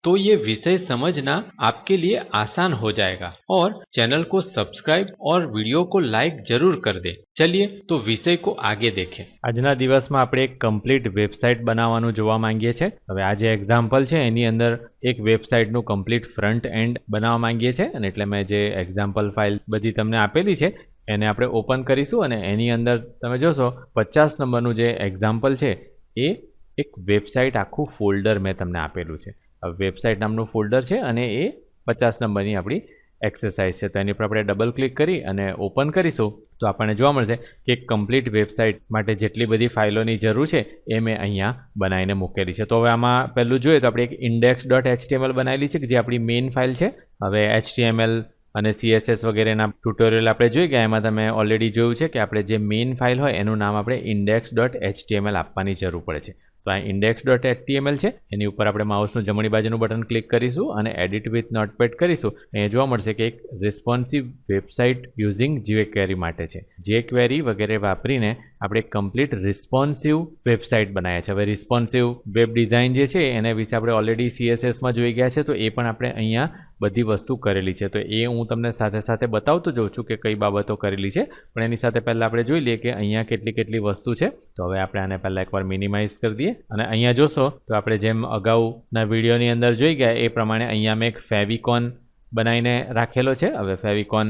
तो ये विषय समझना आपके लिए आसान हो जाएगा और चैनल को सब्सक्राइब और वीडियो को लाइक जरूर कर दे चलिए तो विषय को आगे देखें આજના દિવસમાં આપણે એક કમ્પ્લીટ વેબસાઇટ બનાવવાનું જોવા માંગીએ છીએ હવે આ જે એક્ઝામ્પલ છે એની અંદર એક વેબસાઇટનું કમ્પ્લીટ ફ્રન્ટ એન્ડ બનાવવા માંગીએ છીએ અને એટલે મેં જે એક્ઝામ્પલ ફાઇલ બધી તમને આપેલી છે એને આપણે ઓપન કરીશું અને એની અંદર તમે જોશો પચાસ નંબરનું જે એક્ઝામ્પલ છે એ એક વેબસાઇટ આખું ફોલ્ડર મેં તમને આપેલું છે હવે વેબસાઇટ નામનું ફોલ્ડર છે અને એ પચાસ નંબરની આપણી એક્સરસાઇઝ છે. તો એની પર આપણે ડબલ ક્લિક કરી અને ઓપન કરીશું તો આપણને જોવા મળશે કે કમ્પ્લીટ વેબસાઇટ માટે જેટલી બધી ફાઇલોની જરૂર છે એ મેં અહીંયા બનાવીને મૂકેલી છે. તો હવે આમાં પહેલું જોઈએ તો આપણે એક ઇન્ડેક્સ ડોટ એચટીએમએલ બનાવેલી છે કે જે આપણી મેઇન ફાઇલ છે. હવે એચટીએમએલ અને સીએસએસ વગેરેના ટ્યુટોરિયલ આપણે જોઈ ગયા. એમાં તમે ઓલરેડી જોયું છે કે આપણે જે મેઇન ફાઇલ હોય એનું નામ આપણે ઇન્ડેક્સ ડોટ એચટીએમએલ આપવાની જરૂર પડે છે. તો આ ઇન્ડેક્સ ડોટ એચટીએમએલ છે. એની ઉપર આપણે માઉસનું જમણી બાજુનું બટન ક્લિક કરીશું અને એડિટ વિથ નોટપેડ કરીશું. અહીંયા જોવા મળશે કે એક responsive website using jQuery માટે છે. જે ક્વેરી વગેરે વાપરીને આપણે કમ્પ્લીટ રિસ્પોન્સિવ વેબસાઇટ બનાવ્યા છે. હવે રિસ્પોન્સિવ વેબ ડિઝાઇન જે છે, એના વિશે આપણે ઓલરેડી સીએસએસમાં જોઈ ગયા છે, તો એ પણ આપણે અહીંયા બધી વસ્તુ કરેલી છે. તો એ હું તમને સાથે સાથે બતાવતો જઉં છું કે કઈ બાબતો કરેલી છે. પણ એની સાથે પહેલાં આપણે જોઈ લઈએ કે અહીંયા કેટલી કેટલી વસ્તુ છે. તો હવે આપણે આને પહેલાં એકવાર મિનિમાઇઝ કરી દઈએ. અને અહીંયા જોશો, તો આપણે જેમ અગાઉના વિડીયોની અંદર જોઈ ગયા, એ પ્રમાણે અહીંયા મેં એક ફેવિકોન બનાવીને રાખેલો છે. હવે ફેવિકોન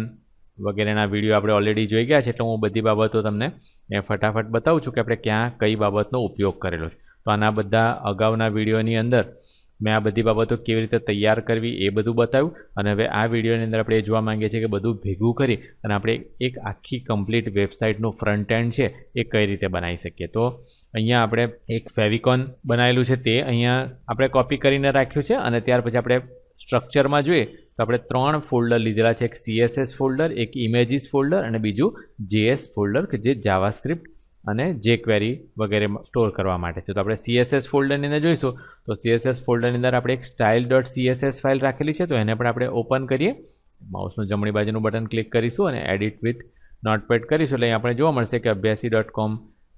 વગેરેના વીડિયો આપણે ઓલરેડી જોઈ ગયા છે, એટલે હું બધી બાબતો તમને ફટાફટ બતાવું છું કે આપણે ક્યાં, કઈ બાબતનો ઉપયોગ કરેલો છે. તો આના બધા અગાઉના વિડીયોની અંદર મેં આ બધી બાબતો કેવી રીતે તૈયાર કરવી એ બધું બતાવ્યું. અને હવે આ વિડીયોની અંદર આપણે એ જોવા માંગીએ છીએ કે બધું ભેગું કરી અને આપણે એક આખી કમ્પ્લીટ વેબસાઇટનું ફ્રન્ટ એન્ડ છે, એ કઈ રીતે બનાવી શકીએ. તો અહીંયા આપણે એક ફેવિકોન બનાવેલું છે, તે અહીંયા આપણે કોપી કરીને રાખ્યું છે અને ત્યાર પછી આપણે સ્ટ્રક્ચરમાં જોઈએ, તો આપણે ત્રણ ફોલ્ડર લીધેલા છે. એક સીએસએસ ફોલ્ડર એક ઇમેજીસ ફોલ્ડર અને બીજું જેએસ ફોલ્ડર કે જે જાવાસ્ક્રિપ્ટ અને જે ક્વેરી વગેરે સ્ટોર કરવા માટે છે. તો આપણે સીએસએસ ફોલ્ડરની અંદર જોઈશું, તો સીએસએસ ફોલ્ડરની અંદર આપણે એક સ્ટાઇલ ડોટ સીએસએસ ફાઇલ રાખેલી છે. તો એને પણ આપણે ઓપન કરીએ. માઉસનું જમણી બાજુનું બટન ક્લિક કરીશું અને એડિટ વિથ નોટપેડ કરીશું. એટલે આપણે જોવા મળશે કે અભ્યાસી ડોટ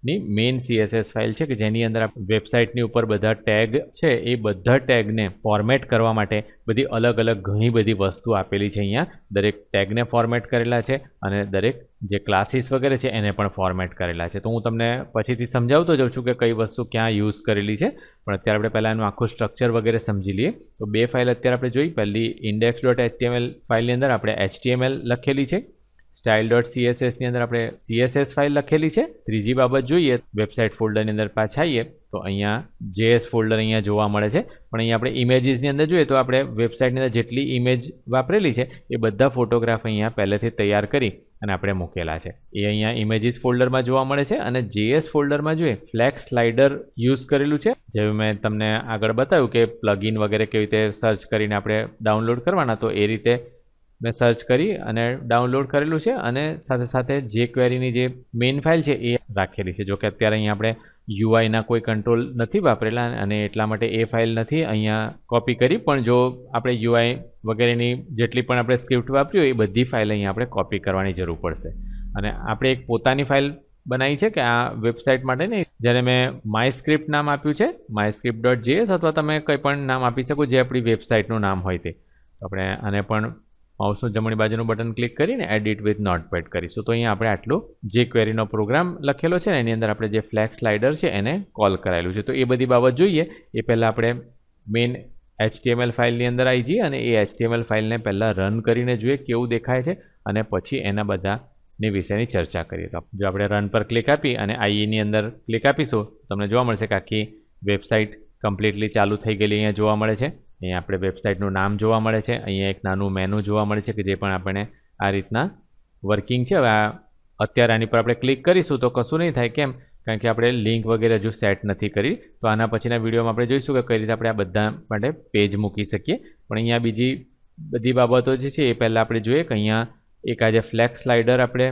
કોમની મેઇન સીએસએસ ફાઇલ છે કે જેની અંદર વેબસાઇટની ઉપર બધા ટેગ છે, એ બધા ટેગને ફોર્મેટ કરવા માટે બધી અલગ અલગ ઘણી બધી વસ્તુ આપેલી છે અહીંયા. દરેક ટેગને ફોર્મેટ કરેલા છે અને દરેક જે ક્લાસીસ વગેરે છે એને પણ ફોર્મેટ કરેલા છે. તો હું તમને પછીથી સમજાવતો જાઉં છું કે કઈ વસ્તુ ક્યાં યુઝ કરેલી છે, પણ અત્યારે આપણે પહેલાં એનું આખું સ્ટ્રક્ચર વગેરે સમજી લઈએ. તો બે ફાઇલ અત્યારે આપણે જોઈ. પહેલી ઇન્ડેક્સ ડોટ એચટીએમએલ ફાઇલની અંદર આપણે એચટીએમએલ લખેલી છે. સ્ટાઇલ ડોટ સીએસએસની અંદર આપણે સીએસએસ ફાઇલ લખેલી છે. ત્રીજી બાબત જોઈએ વેબસાઇટ ફોલ્ડરની અંદર પાછા આવીએ, તો અહીંયા જેએસ ફોલ્ડર અહીંયા જોવા મળે છે. પણ અહીંયા આપણે ઇમેજીસની અંદર જોઈએ, તો આપણે વેબસાઇટની અંદર જેટલી ઇમેજ વાપરેલી છે, એ બધા ફોટોગ્રાફ અહીંયા પહેલેથી તૈયાર કરી અને આપણે મૂકેલા છે. એ અહીંયા ઇમેજીસ ફોલ્ડરમાં જોવા મળે છે અને જેએસ ફોલ્ડરમાં જોઈએ ફ્લેક્સ સ્લાઇડર યુઝ કરેલું છે. જેવું મેં તમને આગળ બતાવ્યું કે પ્લગઇન વગેરે કેવી રીતે સર્ચ કરીને આપણે ડાઉનલોડ કરવાના, તો એ રીતે મેં સર્ચ કરી અને ડાઉનલોડ કરેલું છે અને સાથે સાથે જે ક્વેરીની જે મેઇન ફાઇલ છે એ રાખેલી છે. જો કે અત્યારે અહીંયા આપણે યુઆઈના કોઈ કંટ્રોલ નથી વાપરેલા અને એટલા માટે એ ફાઇલ નથી અહીંયા કોપી કરી. પણ જો આપણે યુઆઈ વગેરેની જેટલી પણ આપણે સ્ક્રિપ્ટ વાપરી હોય એ બધી ફાઇલ અહીંયા આપણે કોપી કરવાની જરૂર પડશે. અને આપણે એક પોતાની ફાઇલ બનાવી છે કે આ વેબસાઇટ માટે નહીં જ્યારે મેં માય સ્ક્રિપ્ટ નામ આપ્યું છે. માય સ્ક્રિપ્ટ ડોટ જીએસ અથવા તમે કંઈ પણ નામ આપી શકો જે આપણી વેબસાઇટનું નામ હોય તે આપણે આને પણ માઉસનું જમણી બાજુનું બટન ક્લિક કરીને એડિટ વિથ નોટપેડ કરીશું. તો અહીંયા આપણે આટલું જે ક્વેરીનો પ્રોગ્રામ લખેલો છે એની અંદર આપણે જે ફ્લેક્સ સ્લાઇડર છે એને કોલ કરાયેલું છે. તો એ બધી બાબત જોઈએ. એ પહેલાં આપણે મેઇન એચટીએમએલ ફાઇલની અંદર આવી જઈએ અને એ એચટીએમએલ ફાઇલને પહેલાં રન કરીને જોઈએ કેવું દેખાય છે અને પછી એના બધાની વિશેની ચર્ચા કરીએ. તો જો આપણે રન પર ક્લિક આપી અને આઈઈની અંદર ક્લિક આપીશું તમને જોવા મળશે કે આખી વેબસાઇટ કમ્પ્લીટલી ચાલુ થઈ ગયેલી અહીંયા જોવા મળે છે. અહીંયા આપણે વેબસાઇટનું નામ જોવા મળે છે. અહીંયા એક નાનું મેનુ જોવા મળે છે કે જે પણ આપણને આ રીતના વર્કિંગ છે. હવે આ અત્યારે આની પર આપણે ક્લિક કરીશું તો કશું નહીં થાય. કેમ? કારણ કે આપણે લિંક વગેરે હજુ સેટ નથી કરી. તો આના પછીના વિડીયોમાં આપણે જોઈશું કે કઈ રીતે આપણે આ બધા માટે પેજ મૂકી શકીએ. પણ અહીંયા બીજી બધી બાબતો જે છે એ પહેલાં આપણે જોઈએ કે અહીંયા એક આજે ફ્લેક્સ સ્લાઇડર આપણે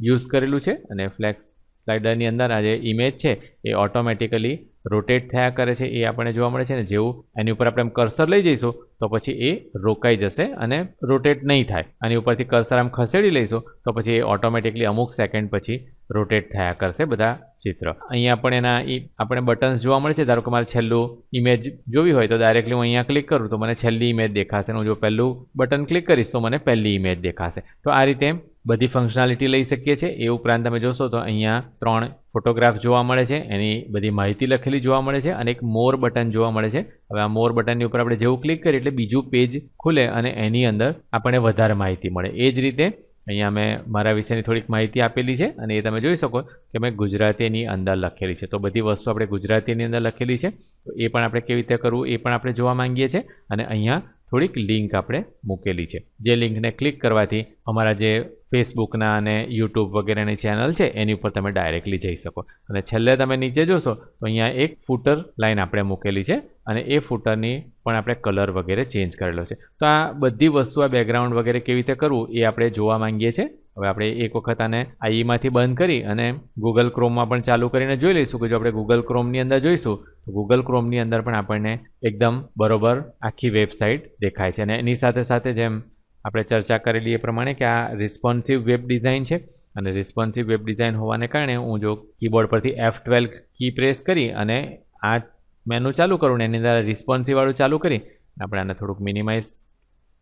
યુઝ કરેલું છે. અને ફ્લેક્સ સ્લાઇડરની અંદર આ જે ઇમેજ છે એ ઓટોમેટિકલી રોટેટ થયા કરે છે એ આપણને જોવા મળે છે ને જેવું એની ઉપર આપણે કર્સર લઈ જઈશું, તો પછી એ રોકાઈ જશે અને રોટેટ નહીં થાય. આની ઉપરથી કર્સર આમ ખસેડી લઈશું, તો પછી એ ઓટોમેટિકલી અમુક સેકન્ડ પછી રોટેટ થયા કરશે બધા ચિત્ર. અહીંયા પણ એના એ આપણે બટન્સ જોવા મળે છે. ધારો કે મારે છેલ્લું ઇમેજ જોવી હોય તો ડાયરેક્ટલી હું અહીંયા ક્લિક કરું તો મને છેલ્લી ઇમેજ દેખાશે હું જો પહેલું બટન ક્લિક કરીશ તો મને પહેલી ઇમેજ દેખાશે. તો આ રીતે બધી ફંક્શનાલિટી લઈ શકીએ છીએ. એ ઉપરાંત તમે જોશો તો અહીંયા ત્રણ ફોટોગ્રાફ જોવા મળે છે, એની બધી માહિતી લખેલી જોવા મળે છે અને એક મોર બટન જોવા મળે છે. હવે આ મોર બટનની ઉપર આપણે જેવું ક્લિક કરીએ એટલે બીજું પેજ ખુલે અને એની અંદર આપણને વધારે માહિતી મળે. એ જ રીતે અહીંયા મેં મારા વિશેની થોડીક માહિતી આપેલી છે અને એ તમે જોઈ શકો કે મેં ગુજરાતીની અંદર લખેલી છે. તો બધી વસ્તુ આપણે ગુજરાતીની અંદર લખેલી છે. તો એ પણ આપણે કેવી રીતે કરવું એ પણ આપણે જોવા માંગીએ છીએ અને અહીંયા થોડીક લિંક આપણે મૂકેલી છે. જે લિંકને ક્લિક કરવાથી અમારા જે ફેસબુકના અને યુટ્યુબ વગેરેની ચેનલ છે, એની ઉપર તમે ડાયરેક્ટલી જઈ શકો. અને છેલ્લે તમે નીચે જોશો, તો અહીંયા એક ફૂટર લાઇન આપણે મૂકેલી છે અને એ ફૂટરની પણ આપણે કલર વગેરે ચેન્જ કરેલો છે. તો આ બધી વસ્તુ, આ બેકગ્રાઉન્ડ વગેરે કેવી રીતે કરવું, એ આપણે જોવા માંગીએ છીએ. હવે આપણે એક વખત આને આઈમાંથી બંધ કરી અને ગૂગલ ક્રોમમાં પણ ચાલુ કરીને જોઈ લઈશું કે જો આપણે ગૂગલ ક્રોમની અંદર જોઈશું, તો ગૂગલ ક્રોમની અંદર પણ આપણને એકદમ બરોબર આખી વેબસાઇટ દેખાય છે અને એની સાથે સાથે જેમ આપણે ચર્ચા કરેલી એ પ્રમાણે કે આ રિસ્પોન્સિવ વેબ ડિઝાઇન છે અને રિસ્પોન્સિવ વેબ ડિઝાઇન હોવાને કારણે હું જો કીબોર્ડ પરથી એફ ટ્વેલ્વ કી પ્રેસ કરી અને આ મેનુ ચાલુ કરું ને એની અંદર રિસ્પોન્સિવવાળું ચાલુ કરી, આપણે આને થોડુંક મિનિમાઇઝ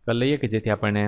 કરી લઈએ કે જેથી આપણને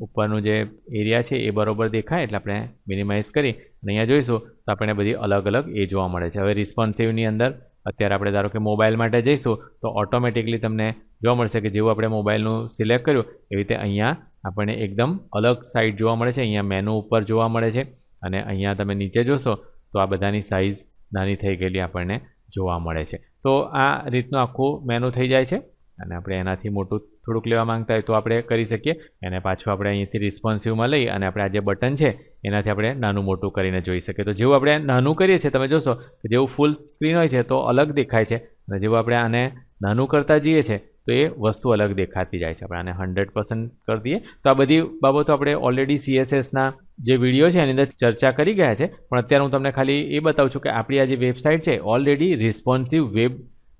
ઉપરનું જે એરિયા છે એ બરાબર દેખાય એટલે આપણે મિનિમાઇઝ કરી અને અહીંયા જોઈશું તો આપણને બધી અલગ અલગ એ જોવા મળે છે. હવે રિસ્પોન્સિવની અંદર અત્યારે આપણે ધારો કે મોબાઈલ માટે જઈશું, તો ઓટોમેટિકલી તમને જોવા મળશે કે જેવું આપણે મોબાઈલનું સિલેક્ટ કર્યું, એવી રીતે અહીંયા આપણને એકદમ અલગ સાઇડ જોવા મળે છે. અહીંયા મેનુ ઉપર જોવા મળે છે અને અહીંયા તમે નીચે જોશો, તો આ બધાની સાઇઝ નાની થઈ ગયેલી આપણને જોવા મળે છે. તો આ રીતનું આખું મેનુ થઈ જાય છે અને આપણે એનાથી મોટું થોડુંક લેવા માંગતા હોય તો આપણે કરી શકીએ. એને પાછું આપણે અહીંથી રિસ્પોન્સિવમાં લઈ અને આપણે આ જે બટન છે, એનાથી આપણે નાનું મોટું કરીને જોઈ શકીએ. તો જેવું આપણે નાનું કરીએ છીએ, તમે જોશો કે જેવું ફૂલ સ્ક્રીન હોય છે, તો અલગ દેખાય છે. અને જેવું આપણે આને નાનું કરતા જઈએ છીએ તો એ વસ્તુ અલગ દેખાતી જાય છે. આપણે આને હંડ્રેડ પર્સન્ટ કરી દઈએ. તો આ બધી બાબતો આપણે ઓલરેડી સીએસએસના જે વીડિયો છે, એની અંદર ચર્ચા કરી ગયા છે. પણ અત્યારે હું તમને ખાલી એ બતાવું છું કે આપણી આ જે વેબસાઇટ છે ઓલરેડી રિસ્પોન્સિવ વેબ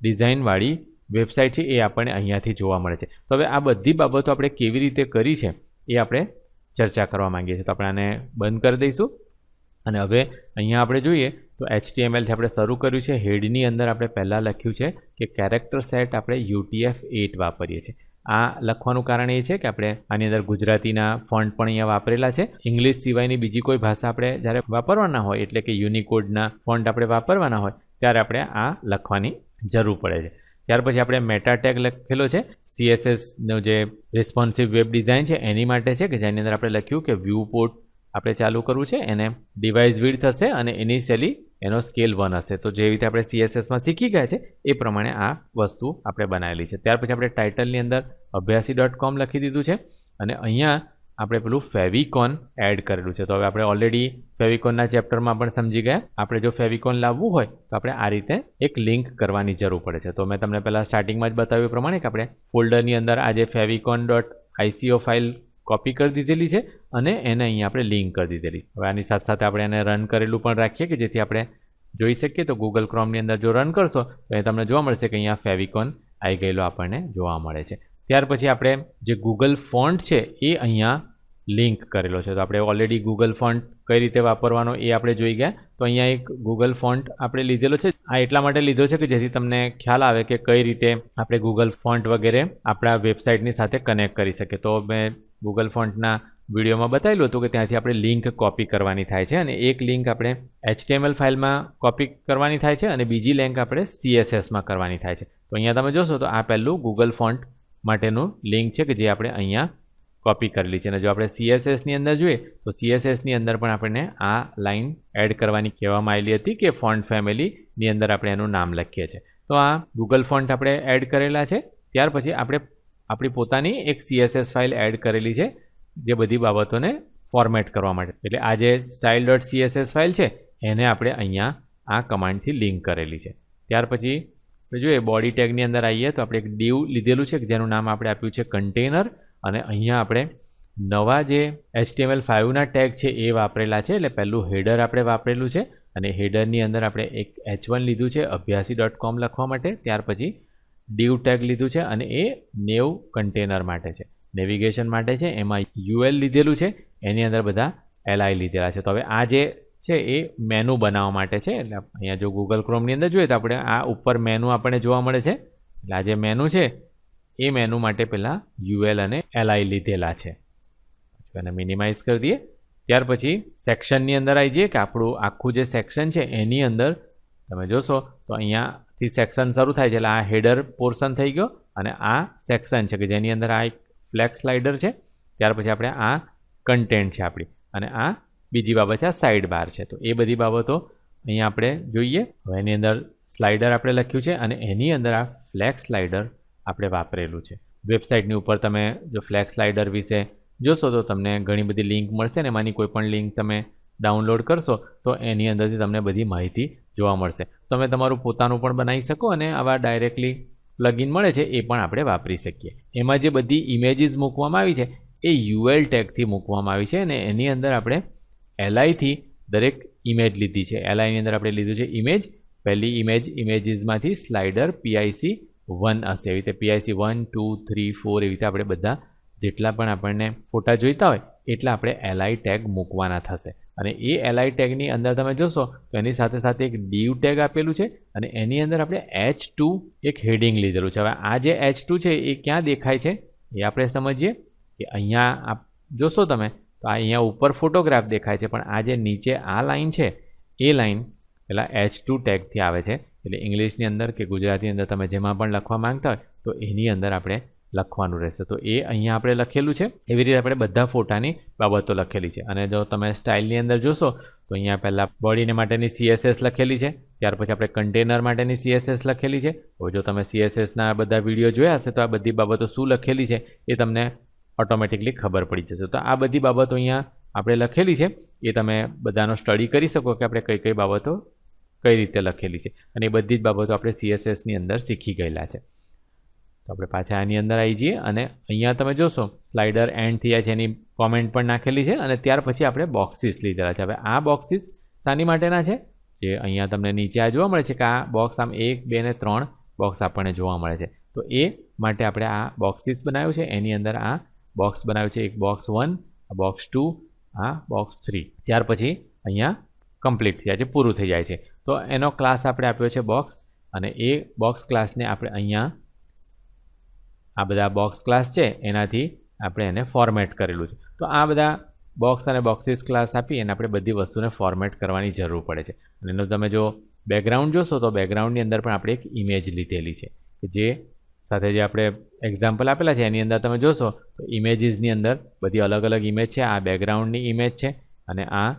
ડિઝાઇનવાળી વેબસાઇટ છે એ આપણને અહીંયાથી જોવા મળે છે. તો હવે આ બધી બાબતો આપણે કેવી રીતે કરી છે એ આપણે ચર્ચા કરવા માંગીએ છીએ. તો આપણે આને બંધ કરી દઈશું. અને હવે અહીંયા આપણે જોઈએ તો એચટીએમએલથી આપણે શરૂ કર્યું છે. હેડની અંદર આપણે પહેલાં લખ્યું છે કે કેરેક્ટર સેટ આપણે યુટીએફ એટ વાપરીએ છીએ. આ લખવાનું કારણ એ છે કે આપણે આની અંદર ગુજરાતીના ફોન્ટ પણ અહીંયા વાપરેલા છે. ઇંગ્લિશ સિવાયની બીજી કોઈ ભાષા આપણે જ્યારે વાપરવાના હોય, એટલે કે યુનિકોડના ફોન્ટ આપણે વાપરવાના હોય, ત્યારે આપણે આ લખવાની જરૂર પડે છે. ત્યાર પછી આપણે મેટા ટેગ લખેલો છે. સીએસએસનો જે રિસ્પોન્સિવ વેબ ડિઝાઇન છે, એની માટે છે કે જેની અંદર આપણે લખ્યું કે વ્યૂ પોર્ટ આપણે ચાલુ કરવું છે, એને ડિવાઇસ વિડ થશે અને ઇનિશિયલી એનો સ્કેલ વન હશે. તો જે રીતે આપણે સીએસએસમાં શીખી ગયા છે, એ પ્રમાણે આ વસ્તુ આપણે બનાવેલી છે. ત્યાર પછી આપણે ટાઇટલની અંદર અભ્યાસી ડોટ કોમ લખી દીધું છે. અને અહીંયા આપણે પેલું ફેવિકોન એડ કરેલું છે. તો હવે આપણે ઓલરેડી ફેવિકોનના ચેપ્ટરમાં પણ સમજી ગયા. આપણે જો ફેવિકોન લાવવું હોય, તો આપણે આ રીતે એક લિંક કરવાની જરૂર પડે છે. તો મેં તમને પહેલાં સ્ટાર્ટિંગમાં જ બતાવ્યું પ્રમાણે કે આપણે ફોલ્ડરની અંદર આ જે favicon dot ICO file copy કરી દીધેલી છે અને એને અહીંયા આપણે લિંક કરી દીધેલી. હવે આની સાથે સાથે આપણે એને રન કરેલું પણ રાખીએ કે જેથી આપણે જોઈ શકીએ. તો ગૂગલ ક્રોમની અંદર જો રન કરશો, તો એ તમને જોવા મળશે કે અહીંયા ફેવિકોન આવી ગયેલો આપણને જોવા મળે છે. ત્યાર પછી આપણે જે ગૂગલ ફોન્ટ છે, એ અહીંયા લિંક કરેલો છે. તો આપણે ઓલરેડી ગૂગલ ફોન્ટ કઈ રીતે વાપરવાનો એ આપણે જોઈ ગયા. તો અહીંયા એક ગૂગલ ફોન્ટ આપણે લીધેલો છે. આ એટલા માટે લીધો છે કે જેથી તમને ખ્યાલ આવે કે કઈ રીતે આપણે ગૂગલ ફોન્ટ વગેરે આપણા વેબસાઇટની સાથે કનેક્ટ કરી શકીએ. તો મેં ગૂગલ ફોન્ટના વિડીયોમાં બતાવેલું હતું કે ત્યાંથી આપણે લિંક કોપી કરવાની થાય છે અને એક લિંક આપણે એચટીએમએલ ફાઇલમાં કોપી કરવાની થાય છે અને બીજી લિંક આપણે સીએસએસમાં કરવાની થાય છે. તો અહીંયા તમે જોશો તો આ પહેલું ગૂગલ ફોન્ટ માટેનું લિંક છે કે જે આપણે અહીંયા કોપી કરેલી છે. અને જો આપણે સીએસએસની અંદર જોઈએ, તો સીએસએસની અંદર પણ આપણને આ લાઇન એડ કરવાની કહેવામાં આવેલી હતી કે ફોન્ટ ફેમિલીની અંદર આપણે એનું નામ લખીએ છીએ. તો આ ગૂગલ ફોન્ટ આપણે એડ કરેલા છે. ત્યાર પછી આપણે આપણી પોતાની એક સીએસએસ ફાઇલ એડ કરેલી છે, જે બધી બાબતોને ફોર્મેટ કરવા માટે. એટલે આ જે સ્ટાઇલ ડોટ સીએસએસ ફાઇલ છે, એને આપણે અહીંયા આ કમાન્ડથી લિંક કરેલી છે. ત્યાર પછી જોઈએ બોડી ટેગની અંદર આવીએ તો આપણે એક ડીવ લીધેલું છે, જેનું નામ આપણે આપ્યું છે કન્ટેનર અને અહીંયા આપણે નવા જે એચટીએમએલ ફાઇવના ટેગ છે એ વાપરેલા છે, એટલે પહેલું હેડર આપણે વાપરેલું છે. અને હેડરની અંદર આપણે એક એચ વન લીધું છે, અભ્યાસી ડોટ કોમ લખવા માટે. ત્યાર પછી ડીવ ટેગ લીધું છે અને એ નેવ કન્ટેનર માટે છે. નેવિગેશન માટે છે, એમાં યુએલ લીધેલું છે, એની અંદર બધા એલઆઈ લીધેલા છે. તો હવે આ જે છે એ મેનુ બનાવવા માટે છે. એટલે અહીંયા જો ગૂગલ ક્રોમની અંદર જોઈએ તો આપણે આ ઉપર મેનુ આપણને જોવા મળે છે. એટલે આ જે મેનુ છે, એ મેનુ માટે પહેલાં યુએલ અને એલઆઈ લીધેલા છે. એને મિનિમાઇઝ કરી દઈએ. ત્યાર પછી સેક્શનની અંદર આવી જઈએ કે આપણું આખું જે સેક્શન છે એની અંદર તમે જોશો તો અહીંયાથી સેક્શન શરૂ થાય છે. એટલે આ હેડર પોર્શન થઈ ગયો અને આ સેક્શન છે કે જેની અંદર આ એક ફ્લેક્સ સ્લાઇડર છે. ત્યાર પછી આપણે આ કન્ટેન્ટ છે આપણી. અને આ બીજી બાબત છે, આ સાઈડ બાર છે. તો એ બધી બાબતો અહીંયા આપણે જોઈએ. હવે એની અંદર સ્લાઇડર આપણે લખ્યું છે અને એની અંદર આ ફ્લેક્સ સ્લાઇડર આપણે વાપરેલું છે. વેબસાઇટની ઉપર તમે જો ફ્લેક્સ સ્લાઇડર વિશે જોશો તો તમને ઘણી બધી લિંક મળશે ને એમાંની કોઈ પણ લિંક તમે ડાઉનલોડ કરશો તો એની અંદરથી તમને બધી માહિતી જોવા મળશે. તમે તમારું પોતાનું પણ બનાવી શકો અને આવા ડાયરેક્ટલી પ્લગઇન મળે છે એ પણ આપણે વાપરી શકીએ. એમાં જે બધી ઇમેજીસ મૂકવામાં આવી છે એ યુએલ ટેગથી મૂકવામાં આવી છે અને એની અંદર આપણે એલઆઈથી દરેક ઇમેજ લીધી છે. એલઆઈની અંદર આપણે લીધું છે ઇમેજ પહેલી image ઇમેજીસમાંથી slider P I C one હશે. એવી રીતે PIC one two three four એવી રીતે આપણે બધા જેટલા પણ આપણને ફોટા જોઈતા હોય, એટલા આપણે એલઆઈ ટેગ મૂકવાના થશે. અને એ એલઆઈ ટેગની અંદર તમે જોશો, તો એની સાથે સાથે એક ડીવ ટેગ આપેલું છે અને એની અંદર આપણે એચ ટુ એક હેડિંગ લીધેલું છે. હવે આ જે એચ ટુ છે એ ક્યાં દેખાય છે? એ આપણે સમજીએ કે અહીંયા આપ જોશો તમે તો આ અહીંયા ઉપર ફોટોગ્રાફ દેખાય છે, પણ આ જે નીચે આ લાઇન છે, એ લાઇન પેલા એચ ટુ ટેગથી આવે છે. એટલે ઇંગ્લિશની અંદર કે ગુજરાતી અંદર તમે જેમાં પણ લખવા માંગતા હોય, તો એની અંદર આપણે લખવાનું રહેશે. તો એ અહીંયા આપણે લખેલું છે. એવી રીતે આપણે બધા ફોટાની બાબતો લખેલી છે. અને જો તમે સ્ટાઇલની અંદર જોશો, તો અહીંયા પહેલાં બોડીને માટેની સીએસએસ લખેલી છે. ત્યાર પછી આપણે કન્ટેનર માટેની સીએસએસ લખેલી છે. હવે જો તમે સીએસએસના બધા વીડિયો જોયા હશે, તો આ બધી બાબતો શું લખેલી છે, એ તમને ઓટોમેટિકલી ખબર પડી જશે. તો આ બધી બાબતો અહીંયા આપણે લખેલી છે. એ તમે બધાનો સ્ટડી કરી શકો કે આપણે કઈ કઈ બાબતો કઈ રીતે લખેલી છે. અને એ બધી જ બાબતો આપણે સીએસએસની અંદર શીખી ગયેલા છે. તો આપણે પાછા આની અંદર આવી જઈએ અને અહીંયા તમે જોશો સ્લાઇડર એન્ડ થયા છે, એની કોમેન્ટ પણ નાખેલી છે અને ત્યાર પછી આપણે બોક્સિસ લીધેલા છે. હવે આ બોક્સિસ શાની માટેના છે? જે અહીંયા તમને નીચે આ જોવા મળે છે કે આ બોક્સ આમ એક, બે ને ત્રણ બોક્સ આપણને જોવા મળે છે. તો એ માટે આપણે આ બોક્સિસ બનાવ્યું છે. એની અંદર આ બોક્સ બનાવ્યું છે એક બોક્સ વન બોક્સ ટુ આ બોક્સ થ્રી ત્યાર પછી અહીંયા કમ્પ્લીટ થઈ જાય છે, પૂરું થઈ જાય છે. તો એનો ક્લાસ આપણે આપ્યો છે બોક્સ અને એ બોક્સ ક્લાસને આપણે અહીંયા આ બધા બોક્સ ક્લાસ છે, એનાથી આપણે એને ફોર્મેટ કરેલું છે. તો આ બધા બોક્સ અને બોક્સિસ ક્લાસ આપી એને આપણે બધી વસ્તુને ફોર્મેટ કરવાની જરૂર પડે છે. અને એનો તમે જો બેકગ્રાઉન્ડ જોશો તો બેકગ્રાઉન્ડની અંદર પણ આપણે એક ઇમેજ લીધેલી છે, કે જે સાથે જે આપણે એક્ઝામ્પલ આપેલા છે, એની અંદર તમે જોશો, તો ઇમેજીસની અંદર બધી અલગ અલગ ઇમેજ છે, આ બેકગ્રાઉન્ડની ઇમેજ છે અને આ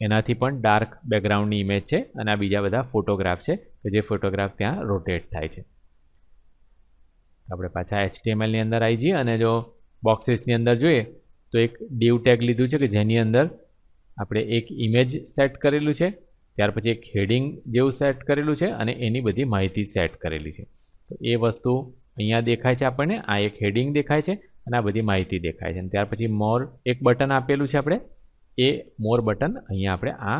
એનાથી પણ ડાર્ક બેકગ્રાઉન્ડની ઇમેજ છે અને આ બીજા બધા ફોટોગ્રાફ છે, કે જે ફોટોગ્રાફ ત્યાં રોટેટ થાય છે. આપણે પાછા એચટીએમએલની અંદર આવી જઈએ અને જો બોક્સીસની અંદર જોઈએ, તો એક ડીવ ટેગ લીધું છે કે જેની અંદર આપણે એક ઇમેજ સેટ કરેલું છે, ત્યાર પછી એક હેડિંગ જેવું સેટ કરેલું છે અને એની બધી માહિતી સેટ કરેલી છે. તો એ વસ્તુ અહીંયા દેખાય છે આપણને, આ એક હેડિંગ દેખાય છે અને આ બધી માહિતી દેખાય છે. અને ત્યાર પછી મોર એક બટન આપેલું છે આપણે. એ મોર બટન અહીંયા આપણે આ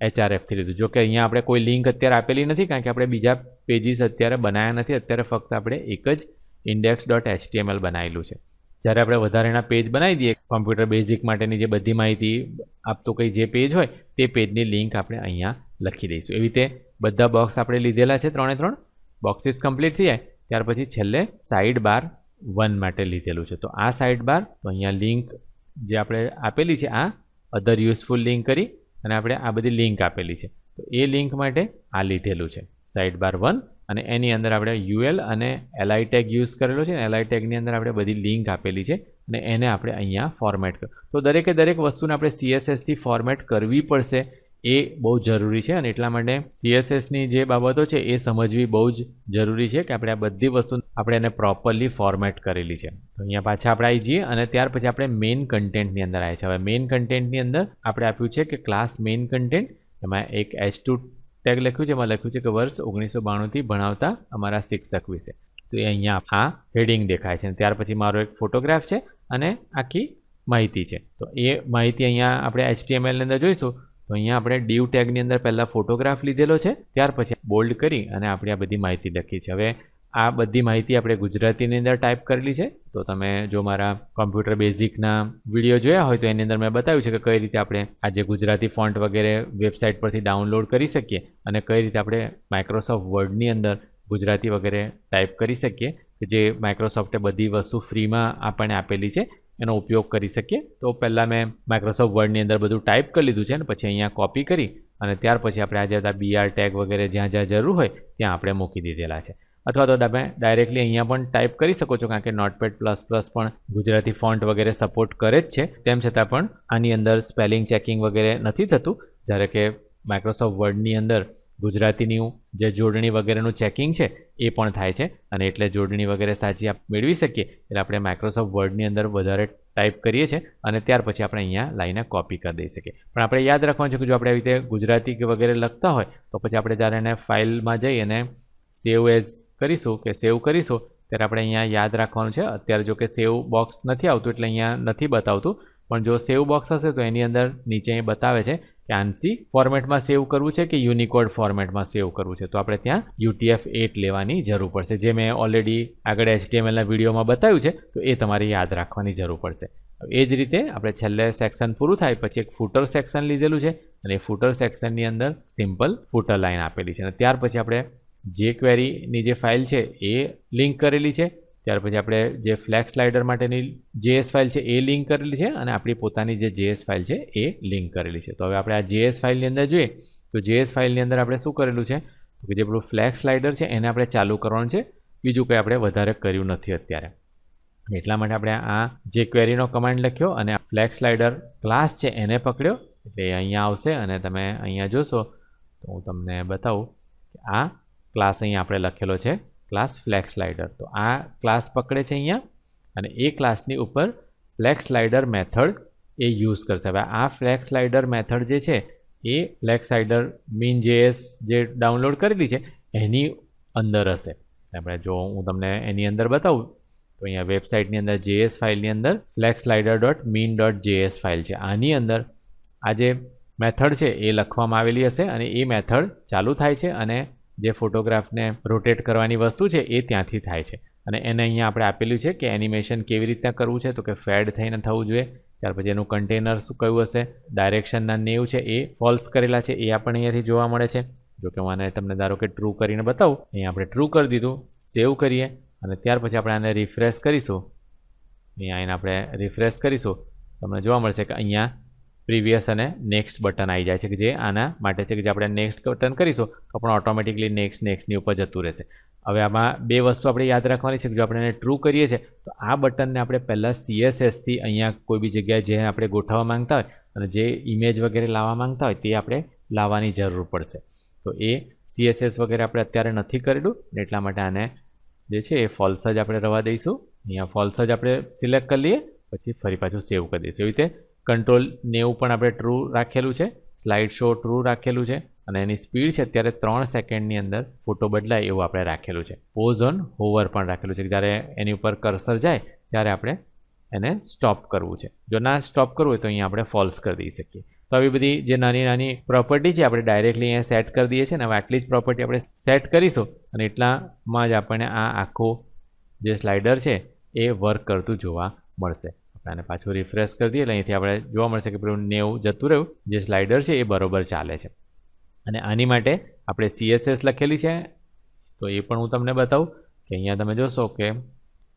એચઆરએફથી લીધું. જો કે અહીંયા આપણે કોઈ લિંક અત્યારે આપેલી નથી, કારણ કે આપણે બીજા પેજીસ અત્યારે બનાવ્યા નથી. અત્યારે ફક્ત આપણે એક જ ઇન્ડેક્સ ડોટ એચટીએમએલ બનાવેલું છે. જ્યારે આપણે વધારેના પેજ બનાવી દઈએ કોમ્પ્યુટર બેઝિક માટેની જે બધી માહિતી આપતો કંઈ જે પેજ હોય, તે પેજની લિંક આપણે અહીંયા લખી દઈશું. એવી રીતે બધા બોક્સ આપણે લીધેલા છે, ત્રણે ત્રણ. બોક્સીસ કમ્પ્લીટ થઈ જાય ત્યાર પછી છેલ્લે સાઈડ બાર વન માટે લીધેલું છે. તો આ સાઈડ બાર તો અહીંયા લિંક જે આપણે આપેલી છે, આ અધર યુઝફુલ લિંક કરી અને આપણે આ બધી લિંક આપેલી છે. તો એ લિંક માટે આ લીધેલું છે. સાઈડ બાર વન અને એની અંદર આપણે યુએલ અને એલઆઈ ટેગ યુઝ કરેલો છે. એલઆઈ ટેગની અંદર આપણે બધી લિંક આપેલી છે અને એને આપણે અહીંયા ફોર્મેટ કર તો દરેકે દરેક વસ્તુને આપણે સીએસએસથી ફોર્મેટ કરવી પડશે. એ બહુ જરૂરી છે અને એટલા માટે સીએસએસની જે બાબતો છે એ સમજવી બહુ જ જરૂરી છે કે આપણે આ બધી વસ્તુ આપણે એને પ્રોપરલી ફોર્મેટ કરેલી છે. તો અહીંયા પાછા આપણે આવી જઈએ અને ત્યાર પછી આપણે મેઇન કન્ટેન્ટની અંદર આવે છે હવે મેઇન કન્ટેન્ટની અંદર આપણે આપ્યું છે કે ક્લાસ મેઇન કન્ટેન્ટ એમાં એક એચ ટુ ટેગ લખ્યું છે, એમાં લખ્યું છે કે વર્ષ ઓગણીસો બાણુંથી ભણાવતા અમારા શિક્ષક વિશે. તો એ અહીંયા આ હેડિંગ દેખાય છે ત્યાર પછી મારો એક ફોટોગ્રાફ છે અને આખી માહિતી છે. તો એ માહિતી અહીંયા આપણે એચટીએમએલની અંદર જોઈશું. તો અહીંયા આપણે ડીવ ટેગની અંદર પહેલાં ફોટોગ્રાફ લીધેલો છે, ત્યાર પછી બોલ્ડ કરી અને આપણે આ બધી માહિતી લખી છે. હવે આ બધી માહિતી આપણે ગુજરાતીની અંદર ટાઈપ કરેલી છે, તો તમે જો મારા કોમ્પ્યુટર બેઝિકના વીડિયો જોયા હોય તો એની અંદર મેં બતાવ્યું છે કે કઈ રીતે આપણે આ જે ગુજરાતી ફોન્ટ વગેરે વેબસાઇટ પરથી ડાઉનલોડ કરી શકીએ અને કઈ રીતે આપણે માઇક્રોસોફ્ટ વર્ડની અંદર ગુજરાતી વગેરે ટાઈપ કરી શકીએ જે માઇક્રોસોફ્ટે બધી વસ્તુ ફ્રીમાં આપણને આપેલી છે. એનો ઉપયોગ કરી શકીએ. તો પહેલાં મેં માઇક્રોસોફ્ટ વર્ડની અંદર બધું ટાઈપ કરી લીધું છે અને પછી અહીંયા કોપી કરી અને ત્યાર પછી આપણે આજે બધા બીઆર ટેગ વગેરે જ્યાં જ્યાં જરૂર હોય ત્યાં આપણે મૂકી દીધેલા છે. અથવા તો તમે ડાયરેક્ટલી અહીંયા પણ ટાઈપ કરી શકો છો, કારણ કે નોટપેડ પ્લસ પ્લસ પણ ગુજરાતી ફોન્ટ વગેરે સપોર્ટ કરે જ છે. તેમ છતાં પણ આની અંદર સ્પેલિંગ ચેકિંગ વગેરે નથી થતું. જ્યારે કે માઇક્રોસોફ્ટ વર્ડની અંદર ગુજરાતીની જે જોડણી વગેરેનું ચેકિંગ છે, એ પણ થાય છે. અને એટલે જોડણી વગેરે સાચી આપ મેળવી શકીએ, એટલે આપણે માઇક્રોસોફ્ટ વર્ડની અંદર વધારે ટાઈપ કરીએ છીએ અને ત્યાર પછી આપણે અહીંયા લાઈને કોપી કરી દઈ શકીએ. પણ આપણે યાદ રાખવાનું છે કે જો આપણે આવી રીતે ગુજરાતી કે વગેરે લખતા હોય, તો પછી આપણે જ્યારે એને ફાઇલમાં જઈ અને સેવ એઝ કરીશું કે સેવ કરીશું, ત્યારે આપણે અહીંયા યાદ રાખવાનું છે. અત્યારે જો કે સેવ બોક્સ નથી આવતું એટલે અહીંયા નથી બતાવતું. પણ જો સેવ બોક્સ હશે તો એની અંદર નીચે બતાવે છે કે આનસી ફોર્મેટમાં સેવ કરવું છે કે યુનિકોડ ફોર્મેટમાં સેવ કરવું છે? તો આપણે ત્યાં યુટીએફ એટ લેવાની જરૂર પડશે. જે મેં ઓલરેડી આગળ એચટીએમએલના વિડીયોમાં બતાવ્યું છે, તો એ તમારે યાદ રાખવાની જરૂર પડશે. એ જ રીતે આપણે છેલ્લે સેક્શન પૂરું થાય, પછી એક ફૂટર સેક્શન લીધેલું છે, અને એ ફૂટર સેક્શનની અંદર સિમ્પલ ફૂટર લાઇન આપેલી છે. અને ત્યાર પછી આપણે જે ક્વેરીની જે ફાઇલ છે, એ લિંક કરેલી છે. ત્યાર પછી આપણે જે ફ્લેક્સ સ્લાઇડર માટેની જેએસ ફાઇલ છે એ લિંક કરેલી છે અને આપણી પોતાની જે જેએસ ફાઇલ છે એ લિંક કરેલી છે. તો હવે આપણે આ જેએસ ફાઇલની અંદર જોઈએ, તો જેએસ ફાઇલની અંદર આપણે શું કરેલું છે? તો કે જે આપણું ફ્લેક્સ સ્લાઇડર છે એને આપણે ચાલુ કરવાનું છે. બીજું કંઈ આપણે વધારે કર્યું નથી અત્યારે. એટલા માટે આપણે આ જે ક્વેરીનો કમાન્ડ લખ્યો અને ફ્લેક્સ સ્લાઇડર ક્લાસ છે એને પકડ્યો. એટલે અહીંયા આવશે અને તમે અહીંયા જોશો તો હું તમને બતાવું કે આ ક્લાસ અહીંયા આપણે લખેલો છે. ક્લાસ ફ્લેક્સ સ્લાઇડર તો આ ક્લાસ પકડે છે અહીંયા અને એ ક્લાસની ઉપર ફ્લેક્સ સ્લાઇડર મેથડ એ યુઝ કરશે. હવે આ ફ્લેક્સ સ્લાઇડર મેથડ જે છે, એ ફ્લેક્સ સ્લાઇડર મીન જેએસ જે ડાઉનલોડ કરેલી છે, એની અંદર હશે. આપણે જો હું તમને એની અંદર બતાવું, તો અહીંયા વેબસાઇટની અંદર જેએસ ફાઇલની અંદર flex slider dot min dot JS file છે. આની અંદર આ જે મેથડ છે, એ લખવામાં આવેલી હશે અને એ મેથડ ચાલુ થાય છે અને જે ફોટોગ્રાફને રોટેટ કરવાની વસ્તુ છે એ ત્યાંથી થાય છે. અને એને અહીંયા આપણે આપેલું છે કે એનિમેશન કેવી રીતના કરવું છે તો કે ફેડ થઈને થવું જોઈએ. ત્યાર પછી એનું કન્ટેનર શું કયું હશે ડાયરેક્શનના નેવ છે એ ફોલ્સ કરેલા છે એ આપણને અહીંયાથી જોવા મળે છે. જો કે મને તમને ધારો કે ટ્રુ કરીને બતાવું, અહીંયા આપણે ટ્રુ કરી દીધું સેવ કરીએ અને ત્યાર પછી આપણે આને રિફ્રેશ કરીશું. અહીંયા આવીને આપણે રિફ્રેશ કરીશું. તમને જોવા મળશે કે અહીંયા પ્રીવિયસ અને નેક્સ્ટ બટન આવી જાય છે કે જે આના માટે છે કે જે આપણે નેક્સ્ટ બટન કરીશું, તો પણ ઓટોમેટિકલી નેક્સ્ટ નેક્સ્ટની ઉપર જતું રહેશે. હવે આમાં બે વસ્તુ આપણે યાદ રાખવાની છે કે જો આપણે એને ટ્રુ કરીએ છીએ, તો આ બટનને આપણે પહેલાં સીએસએસથી અહીંયા કોઈ બી જગ્યાએ જે આપણે ગોઠવવા માંગતા હોય અને જે ઇમેજ વગેરે લાવવા માંગતા હોય તે આપણે લાવવાની જરૂર પડશે. તો એ સીએસએસ વગેરે આપણે અત્યારે નથી કરેલું એટલા માટે આને જે છે એ ફોલ્સ જ આપણે રવા દઈશું. અહીંયા ફોલ્સ જ આપણે સિલેક્ટ કરી લઈએ, પછી ફરી પાછું સેવ કરી દઈશું. એવી રીતે કંટ્રોલ નેવું પણ આપણે ટ્રુ રાખેલું છે. સ્લાઇડ શો ટ્રુ રાખેલું છે. અને એની સ્પીડ છે અત્યારે ત્રણ સેકન્ડની અંદર ફોટો બદલાય એવું આપણે રાખેલું છે. પોઝ ઓન હોવર પણ રાખેલું છે. જ્યારે એની ઉપર કર્સર જાય, ત્યારે આપણે એને સ્ટોપ કરવું છે. જો ના સ્ટોપ કરવું હોય તો અહીંયા આપણે ફોલ્સ કરી દઈ શકીએ. તો આવી બધી જે નાની નાની પ્રોપર્ટી છે, આપણે ડાયરેક્ટલી અહીંયા સેટ કરી દઈએ છીએ ને હવે આટલી જ પ્રોપર્ટી આપણે સેટ કરીશું અને એટલામાં જ આપણને આ આખો જે સ્લાઇડર છે, એ વર્ક કરતું જોવા મળશે. આપણે પાછું રિફ્રેશ કરી દઈએ એટલે અહીંથી આપણે જોવા મળશે કે પેલું નેવું જતું રહ્યું. જે સ્લાઇડર છે એ બરોબર ચાલે છે. અને આની માટે આપણે સીએસએસ લખેલી છે. તો એ પણ હું તમને બતાવું કે અહીંયા તમે જોશો કે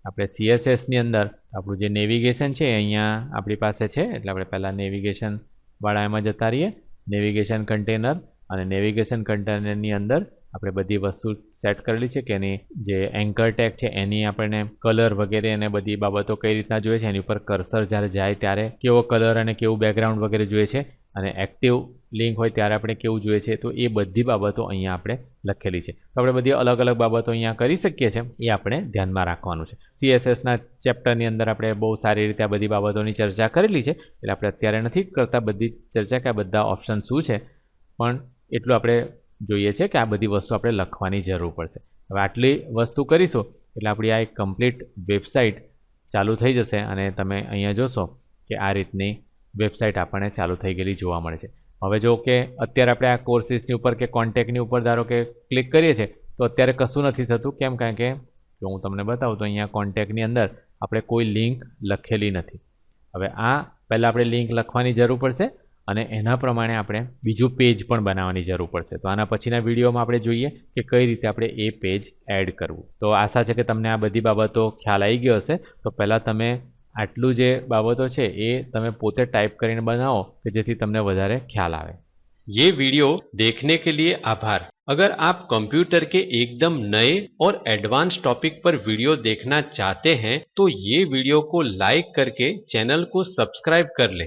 આપણે સીએસએસની અંદર આપણું જે નેવિગેશન છે અહીંયા આપણી પાસે છે. એટલે આપણે પહેલાં નેવિગેશનવાળા એમાં જતા રહીએ. નેવિગેશન કન્ટેનર અને નેવિગેશન કન્ટેનરની અંદર આપણે બધી વસ્તુ સેટ કરેલી છે કે એની જે એન્કર ટેગ છે, એની આપણને કલર વગેરે અને બધી બાબતો કઈ રીતના જોઈએ છે, એની ઉપર કર્સર જ્યારે જાય ત્યારે કેવો કલર અને કેવું બેકગ્રાઉન્ડ વગેરે જોઈએ છે અને એક્ટિવ લિંક હોય ત્યારે આપણે કેવું જોઈએ છે, તો એ બધી બાબતો અહીંયા આપણે લખેલી છે. તો આપણે બધી અલગ અલગ બાબતો અહીંયા કરી શકીએ છીએ, એ આપણે ધ્યાનમાં રાખવાનું છે. સીએસએસના ચેપ્ટરની અંદર આપણે બહુ સારી રીતે આ બધી બાબતોની ચર્ચા કરેલી છે, એટલે આપણે અત્યારે નથી કરતા બધી ચર્ચા કે બધા ઓપ્શન શું છે, પણ એટલું આપણે જોઈએ છે કે આ બધી વસ્તુ આપણે લખવાની જરૂર પડશે. હવે આટલી વસ્તુ કરીશું, એટલે આપણી આ એક કમ્પ્લીટ વેબસાઇટ ચાલુ થઈ જશે અને તમે અહીંયા જોશો કે આ રીતની વેબસાઇટ આપણને ચાલુ થઈ ગયેલી જોવા મળે છે. હવે જો કે અત્યારે આપણે આ કોર્સિસની ઉપર કે કોન્ટેક્ટની ઉપર ધારો કે ક્લિક કરીએ છીએ, તો અત્યારે કશું નથી થતું. કેમ કારણ કે, જો હું તમને બતાવું, તો અહીંયા કોન્ટેક્ટની અંદર આપણે કોઈ લિંક લખેલી નથી. હવે આ પહેલાં આપણે લિંક લખવાની જરૂર પડશે અને એના પ્રમાણે આપણે બીજું પેજ પણ બનાવવાની જરૂર પડશે તો આના પછીના વિડીયોમાં આપણે જોઈએ કે કઈ રીતે આપણે એ પેજ એડ કરવું તો આશા છે કે તમને આ બધી બાબતો ખ્યાલ આવી ગયો હશે તો પહેલાં તમે આટલું જે બાબતો છે એ તમે પોતે ટાઈપ કરીને બનાવો કે જેથી તમને વધારે ખ્યાલ આવે ये वीडियो देखने के लिए आभार अगर आप कंप्यूटर के एकदम नए और एडवांस टॉपिक पर वीडियो देखना चाहते हैं तो ये वीडियो को लाइक करके चैनल को सब्सक्राइब कर लें